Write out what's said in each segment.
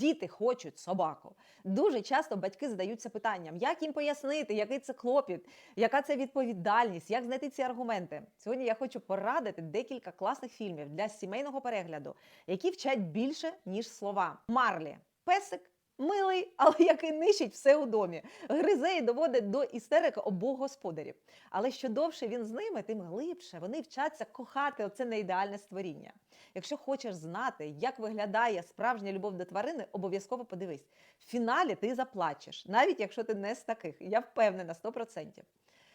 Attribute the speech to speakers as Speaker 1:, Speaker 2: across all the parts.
Speaker 1: діти хочуть собаку. Дуже часто батьки задаються питанням, як їм пояснити, який це клопіт, яка це відповідальність, як знайти ці аргументи. Сьогодні я хочу порадити декілька класних фільмів для сімейного перегляду, які вчать більше ніж слова. Марлі, песик. Милий, але який нищить все у домі, гризе і доводить до істерики обох господарів. Але що довше він з ними, тим глибше вони вчаться кохати оце неідеальне створіння. Якщо хочеш знати, як виглядає справжня любов до тварини, обов'язково подивись. В фіналі ти заплачеш, навіть якщо ти не з таких. Я впевнена 100%.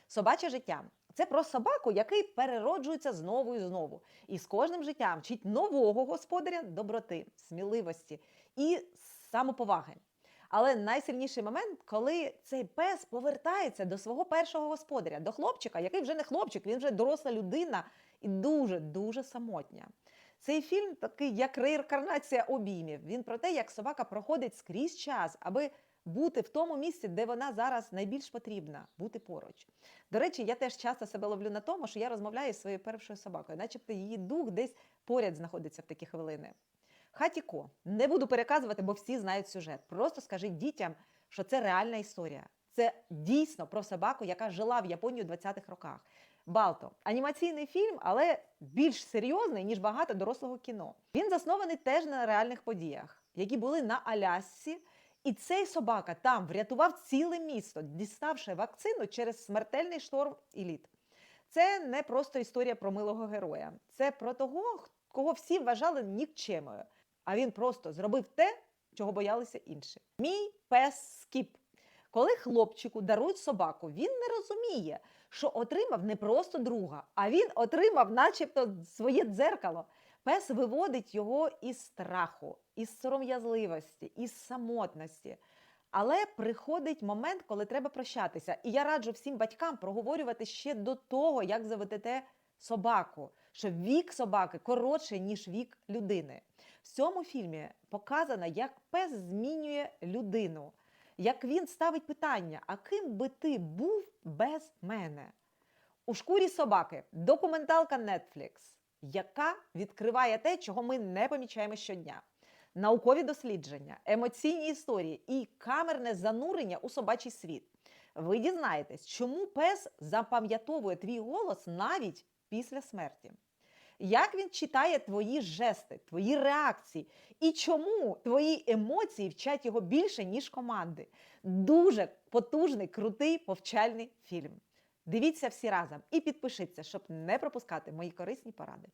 Speaker 1: Собаче життя це про собаку, який перероджується знову і знову. І з кожним життям вчить нового господаря доброти, сміливості і самоповаги. Але найсильніший момент, коли цей пес повертається до свого першого господаря, до хлопчика, який вже не хлопчик, він вже доросла людина і дуже дуже самотня. Цей фільм такий, як реінкарнація обіймів. Він про те, як собака проходить скрізь час, аби бути в тому місці, де вона зараз найбільш потрібна, бути поруч. До речі, я теж часто себе ловлю на тому, що я розмовляю зі своєю першою собакою, начебто її дух десь поряд знаходиться в такі хвилини. Хатіко не буду переказувати, бо всі знають сюжет. Просто скажіть дітям, що це реальна історія. Це дійсно про собаку, яка жила в Японії у 20-х роках. Балто анімаційний фільм, але більш серйозний ніж багато дорослого кіно. Він заснований теж на реальних подіях, які були на Алясці. І цей собака там врятував ціле місто, діставши вакцину через смертельний шторм і лід. Це не просто історія про милого героя, це про того, кого всі вважали нікчемою. А він просто зробив те, чого боялися інші. Мій пес Скіп. Коли хлопчику дарують собаку, він не розуміє, що отримав не просто друга, а він отримав, начебто, своє дзеркало. Пес виводить його із страху, із сором'язливості, із самотності. Але приходить момент, коли треба прощатися. І я раджу всім батькам проговорювати ще до того, як заведете собаку, що вік собаки коротший, ніж вік людини. В цьому фільмі показано, як пес змінює людину, як він ставить питання: а ким би ти був без мене? У шкурі собаки документалка Netflix, яка відкриває те, чого ми не помічаємо щодня. Наукові дослідження, емоційні історії і камерне занурення у собачий світ. Ви дізнаєтесь, чому пес запам'ятовує твій голос навіть після смерті. Як він читає твої жести, твої реакції, і чому твої емоції вчать його більше, ніж команди? Дуже потужний, крутий повчальний фільм. Дивіться всі разом і підпишіться, щоб не пропускати мої корисні поради.